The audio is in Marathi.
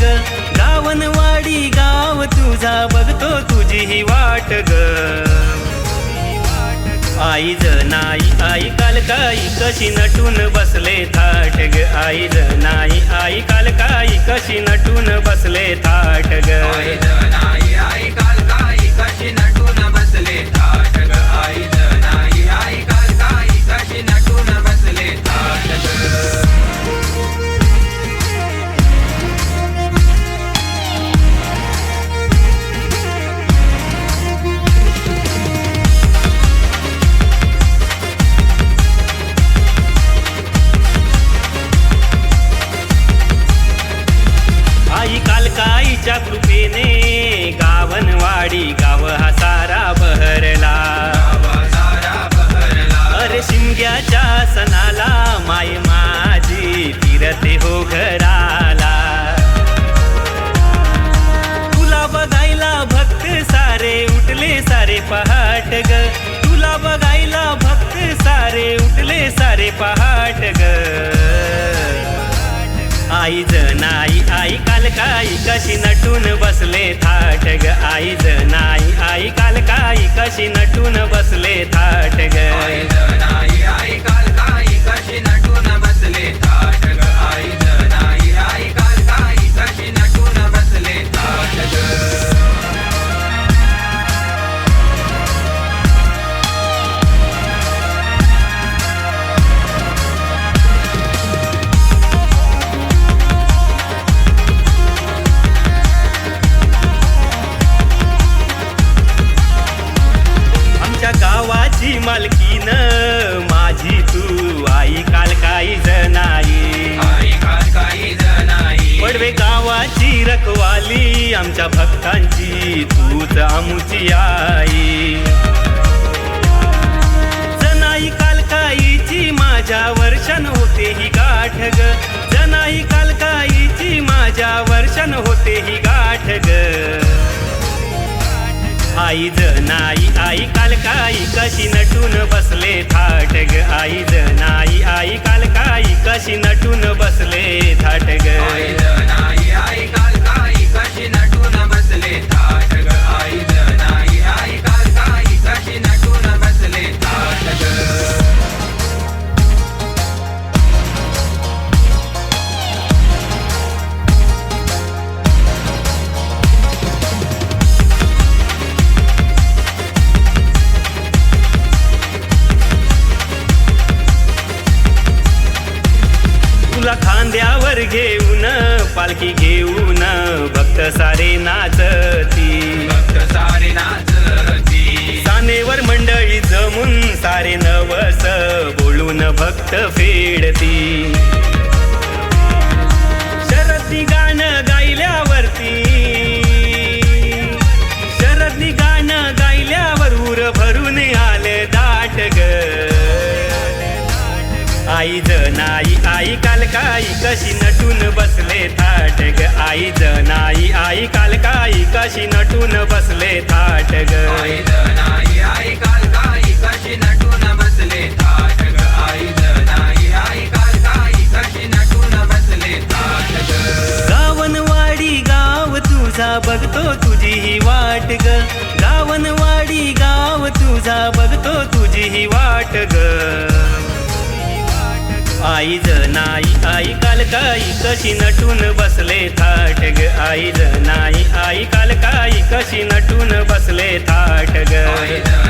ग गावनवाडी गाव तुझा बघतो तुझी ही वाट ग आई नाही आई काल काही कशी नटून बसले थाट ग आई नाही आई काल काही कशी नटून बसले थाट ग आई आई अरे सणाला माय माझी फिरते हो घराला. तुला बघायला भक्त सारे उठले सारे पहाट ग. तुला बघायला भक्त सारे उठले सारे पहाट ग. आई नाही आई काल काई कशी नटून बसले थाट ग. आई जनाई आई काल काई कशी नटून बसले थाट ग. गावाची मालकीन माझी तू. आई काल काही जनाई. आई काल काही जनाई. पडवे गावाची रखवाली आमच्या भक्तांची. तूच आमुची आई. आईज नाही आई काल कालकाई कशी नटून बसले? थाट ग आईज नाही आई काल कालकाई कशी नटून बसले? थाट ग. पालखी घेऊन भक्त सारे नाचती. भक्त सारे नाचती सानेवर मंडळी जमून सारे नवस बोलून भक्त फेडती. शरती गा आई नाही आई काल काही कशी नटून बसले थाट ग. आई नाही आई काल काही कशी नटून बसले थाट ग. आई नाही आई काल काही कशी नटून बसले थाट ग. आई नाही आई काल काही कशी नटून बसले थाट ग. गावनवाडी गाव तुझा बघतो तुझी ही वाट ग. गावनवाडी गाव तुझा बघतो तुझी ही वाट ग. आई नाही आई काल काही कशी नटून बसले थाट ग. आई नाही आई काल काही कशी नटून बसले थाट ग.